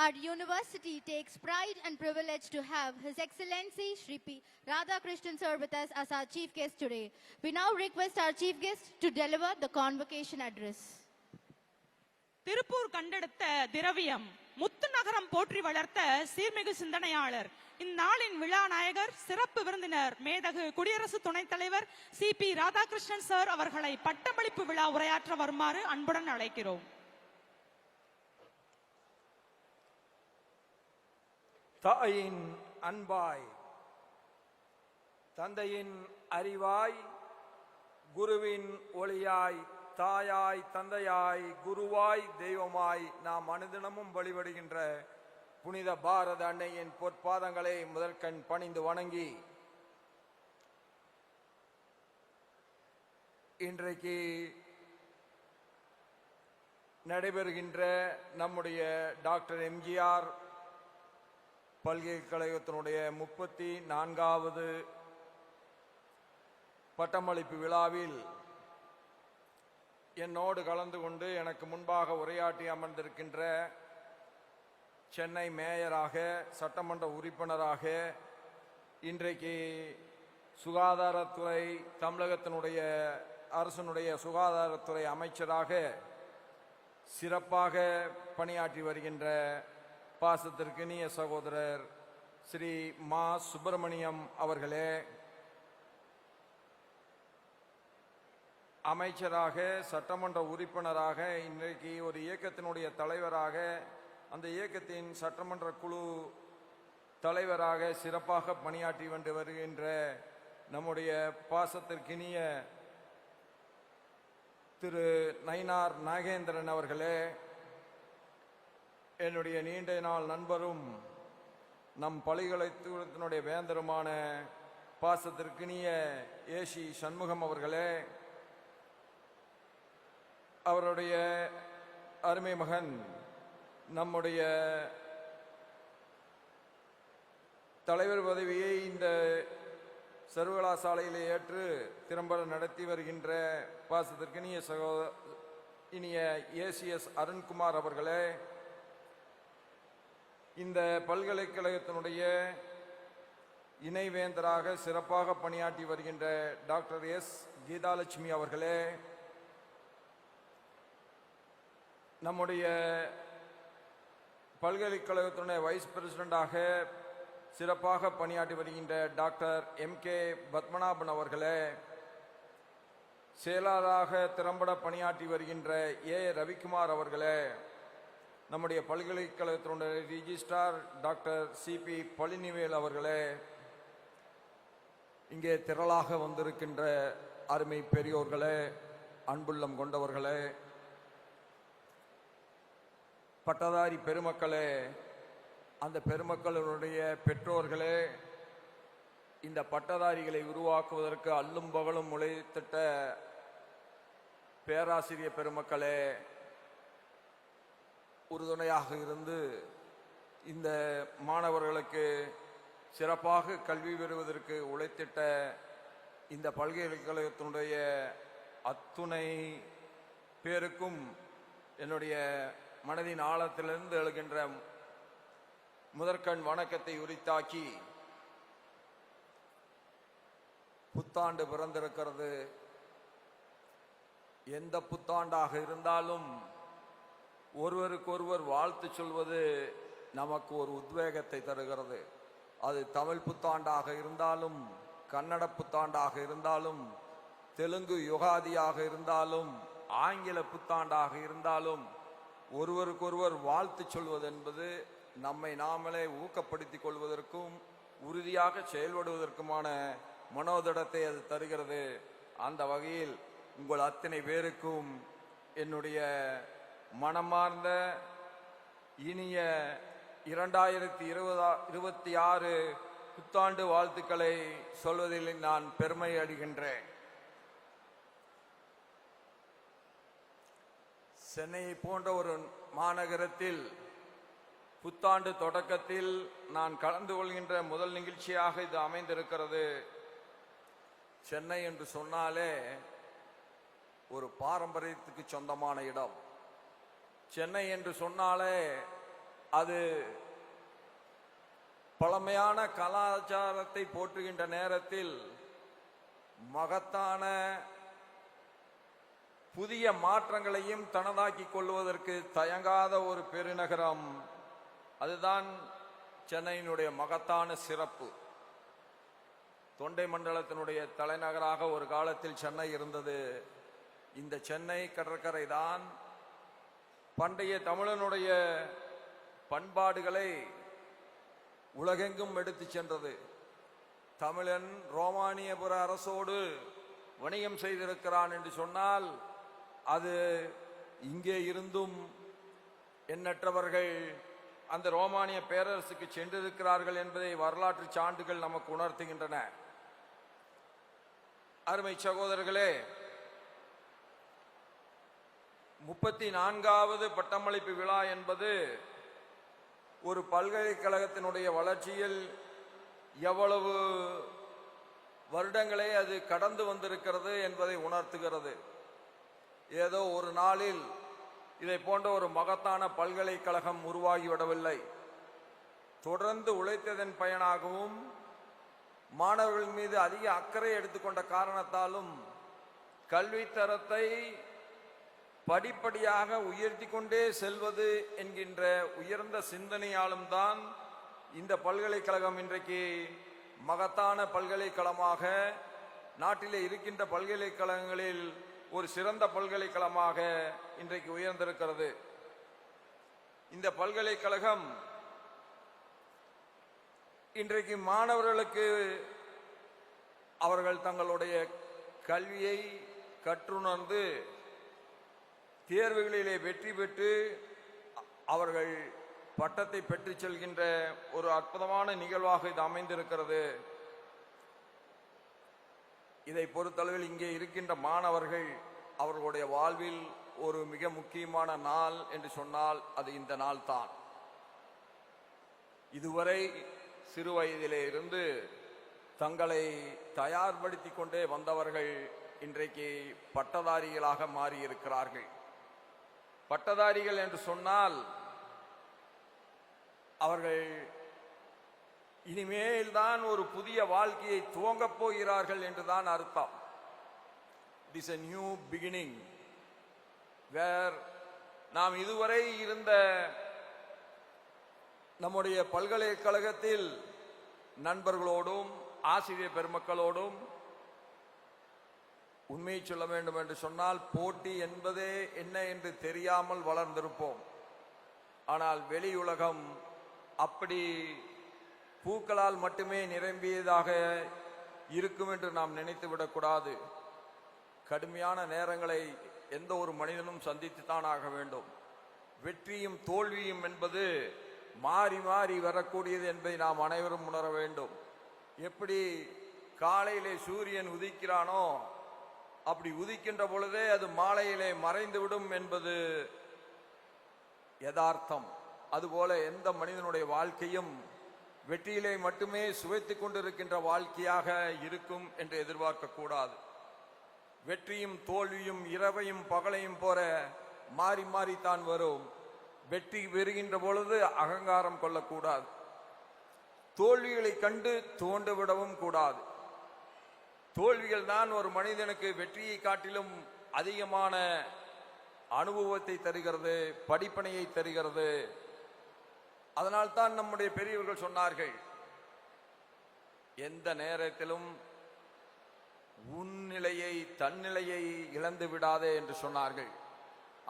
Our university takes pride and privilege to have His Excellency Shri P. Radhakrishnan sir with us as our chief guest today. We now request our chief guest to deliver the convocation address. Tiruppur கண்டெடுத்த திரவியம் முத்து நகரம் போற்றி வளர்த்த சீர்மிகு சிந்தனையாளர் இந்நாளின் விழா நாயகர் சிறப்பு விருந்தினர் மேதகு குடியரசு துணைத் தலைவர் சி பி ராதாகிருஷ்ணன் சார் அவர்களை பட்டமளிப்பு விழா உரையாற்ற வருமாறு அன்புடன் அழைக்கிறோம் தாயின் அன்பாய் தந்தையின் அறிவாய் குருவின் ஒளியாய் தாயாய் தந்தையாய் குருவாய் தெய்வமாய் நாம் அனுதினமும் வழிபடுகின்ற புனித பாரத அன்னையின் பொற்பாதங்களை முதற்கண் பணிந்து வணங்கி இன்றைக்கு நடைபெறுகின்ற நம்முடைய டாக்டர் எம்ஜிஆர் பல்கலைக்கழகத்தினுடைய முப்பத்தி நான்காவது பட்டமளிப்பு விழாவில் என்னோடு கலந்து கொண்டு எனக்கு முன்பாக உரையாற்றி அமர்ந்திருக்கின்ற சென்னை மேயராக சட்டமன்ற உறுப்பினராக இன்றைக்கு சுகாதாரத்துறை தமிழகத்தினுடைய அரசனுடைய சுகாதாரத்துறை அமைச்சராக சிறப்பாக பணியாற்றி வருகின்ற பாசத்திற்கினிய சகோதரர் ஸ்ரீ மா சுப்பிரமணியம் அவர்களே அமைச்சராக சட்டமன்ற உறுப்பினராக இன்றைக்கு ஒரு இயக்கத்தினுடைய தலைவராக அந்த இயக்கத்தின் சட்டமன்ற குழு தலைவராக சிறப்பாக பணியாற்றி வந்து வருகின்ற நம்முடைய பாசத்திற்கினிய திரு நயினார் நாகேந்திரன் அவர்களே என்னுடைய நீண்ட நாள் நண்பரும் நம் பல்கலைக்கழகத்தினுடைய வேந்தருமான பாசத்திற்கினிய ஏசி சண்முகம் அவர்களே அவருடைய அருமை மகன் நம்முடைய தலைவர் பதவியை இந்த சர்வகலாசாலையில் ஏற்று திறம்பட நடத்தி வருகின்ற பாசத்திற்கினிய சகோ இனிய ஏசிஎஸ் அருண்குமார் அவர்களே இந்த பல்கலைக்கழகத்தினுடைய இணைவேந்தராக சிறப்பாக பணியாற்றி வருகின்ற டாக்டர் எஸ். கீதாலட்சுமி அவர்களே நம்முடைய பல்கலைக்கழகத்தினுடைய வைஸ் பிரசிடண்டாக சிறப்பாக பணியாற்றி வருகின்ற டாக்டர் எம். கே. பத்மநாபன் அவர்களே செயலாளராக திறம்பட பணியாற்றி வருகின்ற ஏ. ரவிக்குமார் அவர்களே நம்முடைய பல்கலைக்கழகத்தினுடைய ரிஜிஸ்ட்ரார் டாக்டர் சிபி பழனிவேல் அவர்களே இங்கே திரளாக வந்திருக்கின்ற அருமை பெரியோர்களே அன்புள்ளம் கொண்டவர்களே பட்டதாரி பெருமக்களே அந்த பெருமக்களினுடைய பெற்றோர்களே இந்த பட்டதாரிகளை உருவாக்குவதற்கு அல்லும் பகலும் உழைத்திட்ட பேராசிரியர் பெருமக்களே உறுதுணையாக இருந்து இந்த மாணவர்களுக்கு சிறப்பாக கல்வி பெறுவதற்கு உழைத்திட்ட இந்த பல்கலைக்கழகத்தினுடைய அத்துணை பேருக்கும் என்னுடைய மனதின் ஆழத்திலிருந்து எழுகின்ற முதற்கண் வணக்கத்தை உரித்தாக்கி புத்தாண்டு பிறந்திருக்கிறது. எந்த புத்தாண்டாக இருந்தாலும் ஒருவருக்கொருவர் வாழ்த்து சொல்வது நமக்கு ஒரு உத்வேகத்தை தருகிறது. அது தமிழ் புத்தாண்டாக இருந்தாலும் கன்னட புத்தாண்டாக இருந்தாலும் தெலுங்கு யுகாதியாக இருந்தாலும் ஆங்கில புத்தாண்டாக இருந்தாலும் ஒருவருக்கொருவர் வாழ்த்து சொல்வது என்பது நம்மை நாமளே ஊக்கப்படுத்திக் கொள்வதற்கும் உறுதியாக செயல்படுவதற்குமான மனோதிடத்தை அது தருகிறது. அந்த வகையில் உங்கள் அத்தனை பேருக்கும் என்னுடைய மனமார்ந்த இனிய இரண்டாயிரத்தி இருபதா இருபத்தி ஆறு புத்தாண்டு வாழ்த்துக்களை சொல்வதில் நான் பெருமை அடைகின்றேன். சென்னையை போன்ற ஒரு மாநகரத்தில் புத்தாண்டு தொடக்கத்தில் நான் கலந்து கொள்கின்ற முதல் நிகழ்ச்சியாக இது அமைந்திருக்கிறது. சென்னை என்று சொன்னாலே ஒரு பாரம்பரியத்துக்கு சொந்தமான இடம். சென்னை என்று சொன்னாலே அது பழமையான கலாச்சாரத்தை போற்றுகின்ற நேரத்தில் மகத்தான புதிய மாற்றங்களையும் தனதாக்கிக் கொள்வதற்கு தயங்காத ஒரு பெருநகரம். அதுதான் சென்னையினுடைய மகத்தான சிறப்பு. தொண்டை மண்டலத்தினுடைய தலைநகராக ஒரு காலத்தில் சென்னை இருந்தது. இந்த சென்னை கடற்கரை தான் பண்டைய தமிழனுடைய பண்பாடுகளை உலகெங்கும் எடுத்துச் சென்றது. தமிழன் ரோமானியபுர அரசோடு வணிகம் செய்திருக்கிறான் என்று சொன்னால் அது இங்கே இருந்தும் எண்ணற்றவர்கள் அந்த ரோமானிய பேரரசுக்கு சென்றிருக்கிறார்கள் என்பதை வரலாற்று சான்றுகள் நமக்கு உணர்த்துகின்றன. அருமை சகோதரர்களே முப்பத்தி நான்காவது பட்டமளிப்பு விழா என்பது ஒரு பல்கலைக்கழகத்தினுடைய வளர்ச்சியில் எவ்வளவு வருடங்களே அது கடந்து வந்திருக்கிறது என்பதை உணர்த்துகிறது. ஏதோ ஒரு நாளில் இதை போன்ற ஒரு மகத்தான பல்கலைக்கழகம் உருவாகிவிடவில்லை. தொடர்ந்து உழைத்ததன் பயனாகவும் மாணவர்கள் மீது அதிக அக்கறை எடுத்துக்கொண்ட காரணத்தாலும் கல்வி தரத்தை படிப்படியாக உயர்த்தி கொண்டே செல்வது என்கின்ற உயர்ந்த சிந்தனையாலும் தான் இந்த பல்கலைக்கழகம் இன்றைக்கு மகத்தான பல்கலைக்கழகமாக நாட்டிலே இருக்கின்ற பல்கலைக்கழகங்களில் ஒரு சிறந்த பல்கலைக்கழகமாக இன்றைக்கு உயர்ந்திருக்கிறது. இந்த பல்கலைக்கழகம் இன்றைக்கு மாணவர்களுக்கு அவர்கள் தங்களுடைய கல்வியை கற்றுணர்ந்து தேர்வுகளிலே வெற்றி பெற்று அவர்கள் பட்டத்தை பெற்றுச் செல்கின்ற ஒரு அற்புதமான நிகழ்வாக இது அமைந்திருக்கிறது. இதை பொறுத்தளவில் இங்கே இருக்கின்ற மாணவர்கள் அவர்களுடைய வாழ்வில் ஒரு மிக முக்கியமான நாள் என்று சொன்னால் அது இந்த நாள் தான் இதுவரை சிறு வயதிலே இருந்து தங்களை தயார்படுத்திக் கொண்டே வந்தவர்கள் இன்றைக்கு பட்டதாரிகளாக மாறியிருக்கிறார்கள். பட்டதாரிகள் என்று சொன்னால் அவர்கள் இனிமேல் தான் ஒரு புதிய வாழ்க்கையை துவங்கப் போகிறார்கள் என்றுதான் அர்த்தம். It is a new beginning where நாம் இதுவரை இருந்த நம்முடைய பல்கலைக்கழகத்தில் நண்பர்களோடும் ஆசிரியர் பெருமக்களோடும் உண்மையை சொல்ல வேண்டும் என்று சொன்னால் போட்டி என்பதே என்ன என்று தெரியாமல் வளர்ந்திருப்போம். ஆனால் வெளியுலகம் அப்படி பூக்களால் மட்டுமே நிரம்பியதாக இருக்கும் என்று நாம் நினைத்து விடக்கூடாது. கடுமையான நேரங்களை எந்த ஒரு மனிதனும் சந்தித்துத்தான் ஆக வேண்டும். வெற்றியும் தோல்வியும் என்பது மாறி மாறி வரக்கூடியது என்பதை நாம் அனைவரும் உணர வேண்டும். எப்படி காலையிலே சூரியன் உதிக்கிறானோ அப்படி உதிக்கின்ற பொழுதே அது மாலையிலே மறைந்துவிடும் என்பது யதார்த்தம். அதுபோல எந்த மனிதனுடைய வாழ்க்கையும் வெற்றியிலே மட்டுமே சுவைத்துக் கொண்டிருக்கின்ற வாழ்க்கையாக இருக்கும் என்று எதிர்பார்க்க கூடாது. வெற்றியும் தோல்வியும் இரவையும் பகலையும் போற மாறி மாறித்தான் வரும். வெற்றி பெறுகின்ற பொழுது அகங்காரம் கொள்ளக்கூடாது. தோல்விகளை கண்டு தோண்டுவிடவும் கூடாது. தோல்விகள் தான் ஒரு மனிதனுக்கு வெற்றியை காட்டிலும் அதிகமான அனுபவத்தை தருகிறது படிப்பனையை தருகிறது. அதனால் தான் நம்முடைய பெரியவர்கள் சொன்னார்கள் எந்த நேரத்திலும் உன் நிலையை தன்னிலையை இழந்து விடாதே என்று சொன்னார்கள்.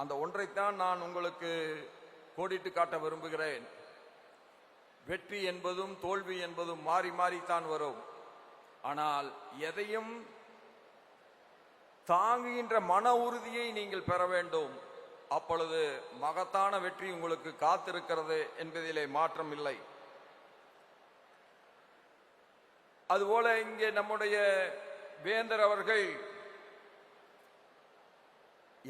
அந்த ஒன்றைத்தான் நான் உங்களுக்கு கோடிட்டு காட்ட விரும்புகிறேன். வெற்றி என்பதும் தோல்வி என்பதும் மாறி மாறித்தான் வரும். ஆனால் எதையும் தாங்குகின்ற மன உறுதியை நீங்கள் பெற வேண்டும். அப்பொழுது மகத்தான வெற்றி உங்களுக்கு காத்திருக்கிறது என்பதிலே மாற்றம் இல்லை. அதுபோல இங்கே நம்முடைய வேந்தர் அவர்கள்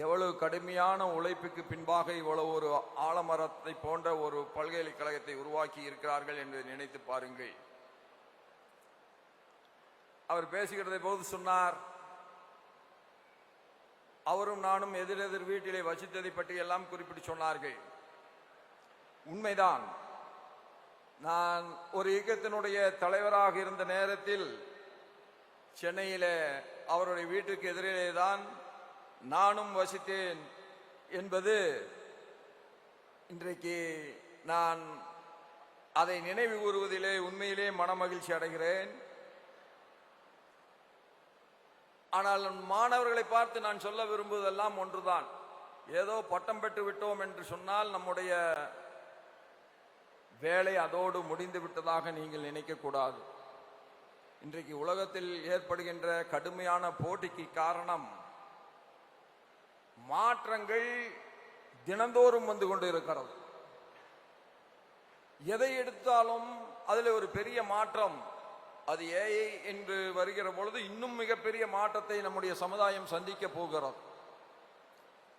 எவ்வளவு கடுமையான உழைப்புக்கு பின்பாக இவ்வளவு ஒரு ஆலமரத்தை போன்ற ஒரு பல்கலைக்கழகத்தை உருவாக்கி இருக்கிறார்கள் என்று நினைத்து பாருங்கள். அவர் பேசுகிறதை போது சொன்னார் அவரும் நானும் எதிரெதிர் வீட்டிலே வசித்ததை பற்றி எல்லாம் குறிப்பிட்டு சொன்னார்கள். உண்மைதான். நான் ஒரு இயக்கத்தினுடைய தலைவராக இருந்த நேரத்தில் சென்னையில் அவருடைய வீட்டுக்கு எதிரிலே தான் நானும் வசித்தேன் என்பது இன்றைக்கு நான் அதை நினைவு கூறுவதிலே உண்மையிலே மனமகிழ்ச்சி அடைகிறேன். ஆனால் மாணவர்களை பார்த்து நான் சொல்ல விரும்புவதெல்லாம் ஒன்றுதான். ஏதோ பட்டம் பெற்று விட்டோம் என்று சொன்னால் நம்முடைய வேலை அதோடு முடிந்து விட்டதாக நீங்கள் நினைக்கக்கூடாது இன்றைக்கு உலகத்தில் ஏற்படுகின்ற கடுமையான போட்டிக்கு காரணம் மாற்றங்கள் தினந்தோறும் வந்து கொண்டு இருக்கிறது எதை எடுத்தாலும் அதில் ஒரு பெரிய மாற்றம் அது ஏஐ என்று வருகிற பொழுது இன்னும் மிகப்பெரிய மாற்றத்தை நம்முடைய சமுதாயம் சந்திக்க போகிறது.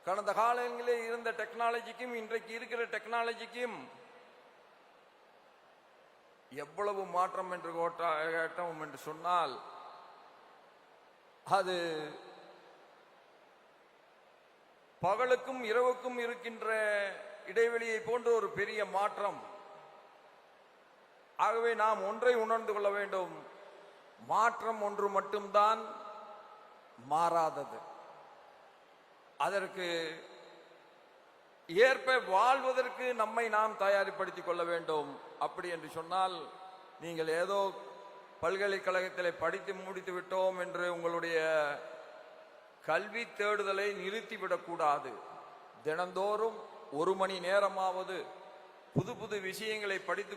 கடந்த காலங்களில் இருந்த டெக்னாலஜிக்கும் இன்றைக்கு இருக்கிற டெக்னாலஜிக்கும் எவ்வளவு மாற்றம் என்று கேட்டோம் என்று சொன்னால் அது பகலுக்கும் இரவுக்கும் இருக்கின்ற இடைவெளியை போன்ற ஒரு பெரிய மாற்றம். ஆகவே நாம் ஒன்றை உணர்ந்து கொள்ள வேண்டும். மாற்றம் ஒன்று மட்டும்தான் மாறாதது. அதற்கு ஏற்ப வாழ்வதற்கு நம்மை நாம் தயாரிப்படுத்திக் கொள்ள வேண்டும். அப்படி என்று சொன்னால் நீங்கள் ஏதோ பல்கலைக்கழகத்தில் படித்து முடித்து விட்டோம் என்று உங்களுடைய கல்வி தேடுதலை நிறுத்திவிடக்கூடாது தினந்தோறும் ஒரு மணி நேரமாவது புது புது விஷயங்களை படித்து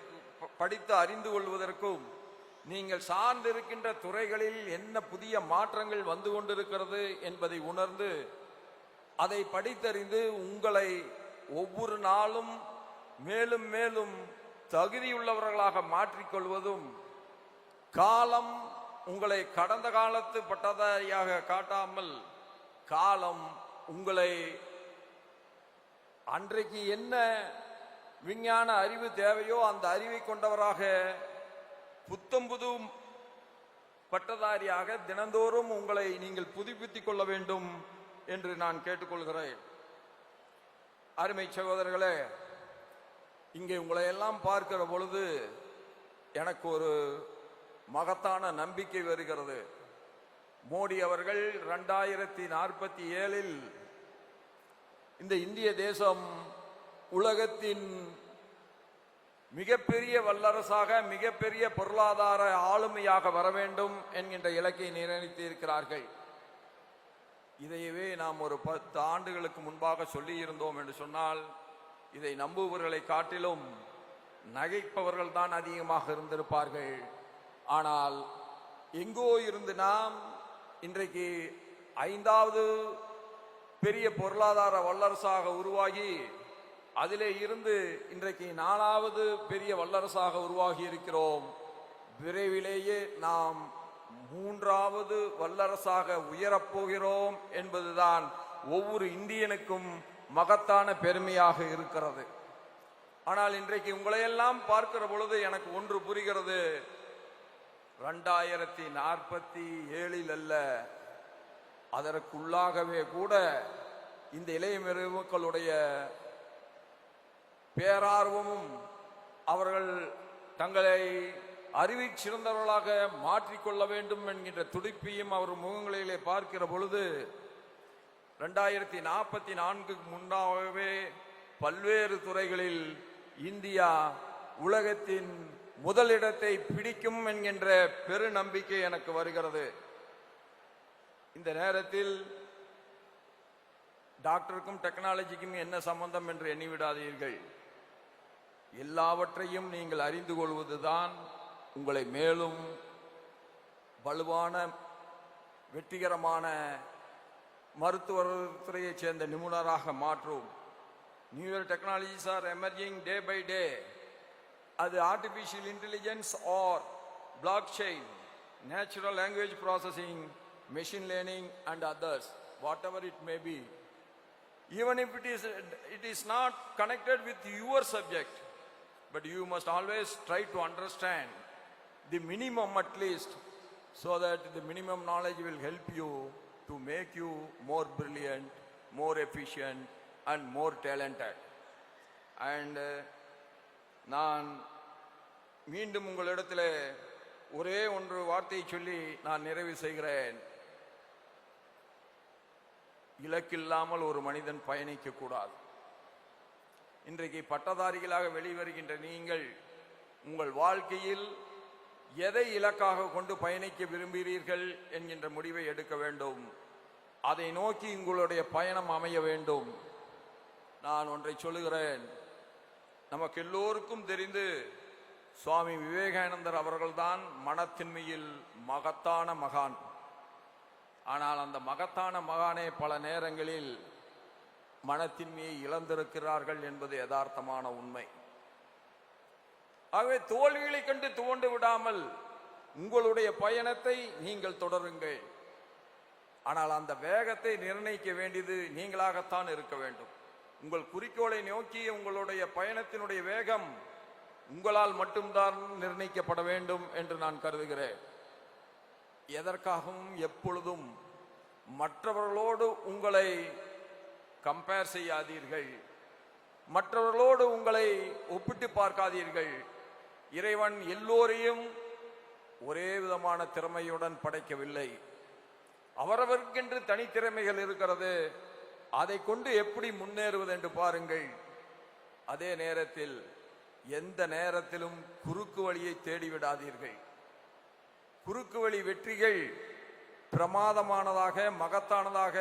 படித்து அறிந்து கொள்வதற்கும் நீங்கள் சார்ந்திருக்கின்ற துறைகளில் என்ன புதிய மாற்றங்கள் வந்து கொண்டிருக்கிறது என்பதை உணர்ந்து அதை படித்தறிந்து உங்களை ஒவ்வொரு நாளும் மேலும் மேலும் தகுதியுள்ளவர்களாக மாற்றிக்கொள்வதும் காலம் உங்களை கடந்த காலத்து பட்டதாரியாக காட்டாமல் காலம் உங்களை அன்றைக்கு என்ன விஞ்ஞான அறிவு தேவையோ அந்த அறிவை கொண்டவராக புத்தம் புது பட்டதாரியாக தினந்தோறும் உங்களை நீங்கள் புதுப்பித்துக் கொள்ள வேண்டும் என்று நான் கேட்டுக்கொள்கிறேன். அருமை சகோதரர்களே இங்கே உங்களை எல்லாம் பார்க்கிற பொழுது எனக்கு ஒரு மகத்தான நம்பிக்கை வருகிறது. மோடி அவர்கள் ரெண்டாயிரத்தி நாற்பத்தி ஏழில் இந்த இந்திய தேசம் உலகத்தின் மிகப்பெரிய வல்லரசாக மிகப்பெரிய பொருளாதார ஆளுமையாக வர வேண்டும் என்கின்ற இலக்கை நிர்ணயித்து இருக்கிறார்கள் இதையவே நாம் ஒரு பத்து ஆண்டுகளுக்கு முன்பாக சொல்லியிருந்தோம் என்று சொன்னால் இதை நம்புபவர்களை காட்டிலும் நகைப்பவர்கள் தான் அதிகமாக இருந்திருப்பார்கள். ஆனால் எங்கோ இருந்து நாம் இன்றைக்கு ஐந்தாவது பெரிய பொருளாதார வல்லரசாக உருவாகி அதிலே இருந்து இன்றைக்கு நாலாவது பெரிய வல்லரசாக உருவாகி இருக்கிறோம். விரைவிலேயே நாம் மூன்றாவது வல்லரசாக உயரப்போகிறோம் என்பதுதான் ஒவ்வொரு இந்தியனுக்கும் மகத்தான பெருமையாக இருக்கிறது. ஆனால் இன்றைக்கு உங்களையெல்லாம் பார்க்கிற பொழுது எனக்கு ஒன்று புரிகிறது. ரெண்டாயிரத்தி நாற்பத்தி ஏழில் அல்ல அதற்குள்ளாகவே கூட இந்த இளைய மக்களுடைய பேரார்வமும் அவர்கள் தங்களை அறிவி சிறந்தவர்களாக மாற்றிக்கொள்ள வேண்டும் என்கின்ற துடிப்பையும் அவர் முகங்களிலே பார்க்கிற பொழுது ரெண்டாயிரத்தி நாற்பத்தி நான்குக்கு முன்னாகவே பல்வேறு துறைகளில் இந்தியா உலகத்தின் முதலிடத்தை பிடிக்கும் என்கின்ற பெரு நம்பிக்கை எனக்கு வருகிறது. இந்த நேரத்தில் டாக்டருக்கும் டெக்னாலஜிக்கும் என்ன சம்பந்தம் என்று எண்ணிவிடாதீர்கள் எல்லாவற்றையும் நீங்கள் அறிந்து கொள்வதுதான் உங்களை மேலும் வலுவான வெற்றிகரமான மருத்துவத்துறையைச் சேர்ந்த நிபுணராக மாற்றும். Newer technologies are emerging day by day அது artificial intelligence are blockchain natural language processing machine learning and others whatever it may be even if it is it is not connected with your subject but you must always try to understand the minimum at least so that the minimum knowledge will help you to make you more brilliant more efficient and more talented and uh, நான் மீண்டும் உங்களிடத்தில் ஒரே ஒன்று வார்த்தையை சொல்லி நான் நிறைவு செய்கிறேன் இலக்கில்லாமல் ஒரு மனிதன் பயணிக்க கூடாது இன்றைக்கு பட்டதாரிகளாக வெளிவருகின்ற நீங்கள் உங்கள் வாழ்க்கையில் எதை இலக்காக கொண்டு பயணிக்க விரும்புகிறீர்கள் என்கின்ற முடிவை எடுக்க வேண்டும். அதை நோக்கி உங்களுடைய பயணம் அமைய வேண்டும். நான் ஒன்றை சொல்லுகிறேன். நமக்கு எல்லோருக்கும் தெரிந்து சுவாமி விவேகானந்தர் அவர்கள்தான் மனத்தின்மையில் மகத்தான மகான். ஆனால் அந்த மகத்தான மகானே பல நேரங்களில் மனத்தின்மையை இழந்திருக்கிறார்கள் என்பது யதார்த்தமான உண்மை. ஆகவே தோல்விகளை கண்டு துவண்டு விடாமல் உங்களுடைய பயணத்தை நீங்கள் தொடருங்கள். ஆனால் அந்த வேகத்தை நிர்ணயிக்க வேண்டியது நீங்களாகத்தான் இருக்க வேண்டும். உங்கள் குறிக்கோளை நோக்கி உங்களுடைய பயணத்தினுடைய வேகம் உங்களால் மட்டும்தான் நிர்ணயிக்கப்பட வேண்டும் என்று நான் கருதுகிறேன். எதற்காகவும் எப்பொழுதும் மற்றவர்களோடு உங்களை கம்பேர் செய்யாதீர்கள். மற்றவர்களோடு உங்களை ஒப்பிட்டு பார்க்காதீர்கள். இறைவன் எல்லோரையும் ஒரே விதமான திறமையுடன் படைக்கவில்லை. அவரவர்க்கென்று தனித்திறமைகள் இருக்கிறது. அதை கொண்டு எப்படி முன்னேறுவது என்று பாருங்கள். அதே நேரத்தில் எந்த நேரத்திலும் குறுக்கு வழியை தேடிவிடாதீர்கள். குறுக்கு வழி வெற்றிகள் பிரமாதமானதாக மகத்தானதாக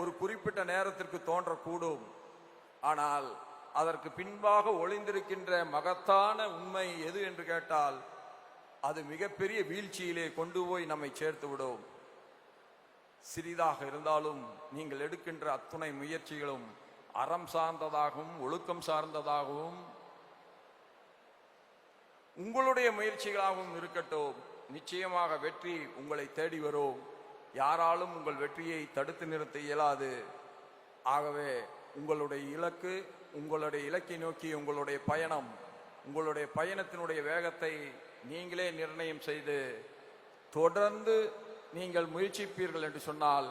ஒரு குறிப்பிட்ட நேரத்திற்கு தோன்றக்கூடும். ஆனால் அதற்கு பின்பாக ஒளிந்திருக்கின்ற மகத்தான உண்மை எது என்று கேட்டால் அது மிகப்பெரிய வீழ்ச்சியிலே கொண்டு போய் நம்மை சேர்த்து விடும். சிறிதாக இருந்தாலும் நீங்கள் எடுக்கின்ற அத்துணை முயற்சிகளும் அறம் சார்ந்ததாகவும் ஒழுக்கம் சார்ந்ததாகவும் உங்களுடைய முயற்சிகளாகவும் இருக்கட்டும். நிச்சயமாக வெற்றி உங்களை தேடி வரும். யாராலும் உங்கள் வெற்றியை தடுத்து நிறுத்த இயலாது. ஆகவே உங்களுடைய இலக்கு உங்களுடைய இலக்கை நோக்கி உங்களுடைய பயணம் உங்களுடைய பயணத்தினுடைய வேகத்தை நீங்களே நிர்ணயம் செய்து தொடர்ந்து நீங்கள் முயற்சிப்பீர்கள் என்று சொன்னால்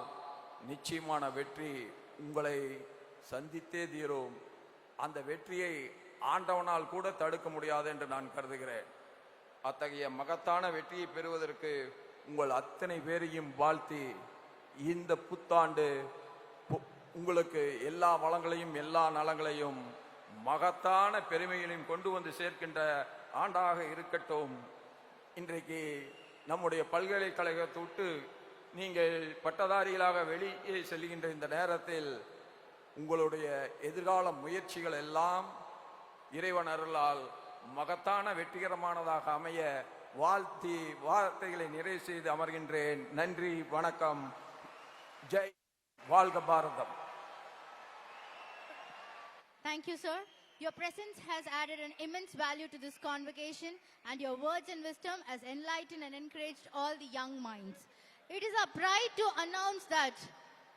நிச்சயமான வெற்றி உங்களை சந்தித்தே தீரும். அந்த வெற்றியை ஆண்டவனால் கூட தடுக்க முடியாது என்று நான் கருதுகிறேன். அத்தகைய மகத்தான வெற்றியை பெறுவதற்கு உங்கள் அத்தனை பேரையும் வாழ்த்தி இந்த புத்தாண்டு உங்களுக்கு எல்லா வளங்களையும் எல்லா நலங்களையும் மகத்தான பெருமைகளையும் கொண்டு வந்து சேர்க்கின்ற ஆண்டாக இருக்கட்டும். இன்றைக்கு நம்முடைய பல்கலைக்கழகத்தை விட்டு நீங்கள் பட்டதாரிகளாக வெளியே செல்கின்ற இந்த நேரத்தில் உங்களுடைய எதிர்கால முயற்சிகள் எல்லாம் இறைவன் அருளால் மகத்தான வெற்றிகரமானதாக அமைய வாழ்த்தி வார்த்தைகளை நிறைவு செய்து அமர்கின்றேன் நன்றி வணக்கம் ஜெய் வாழ்க பாரதம் Thank you, sir. Your presence has added an immense value to this convocation, and your words and wisdom has enlightened and encouraged all the young minds. It is our pride to announce that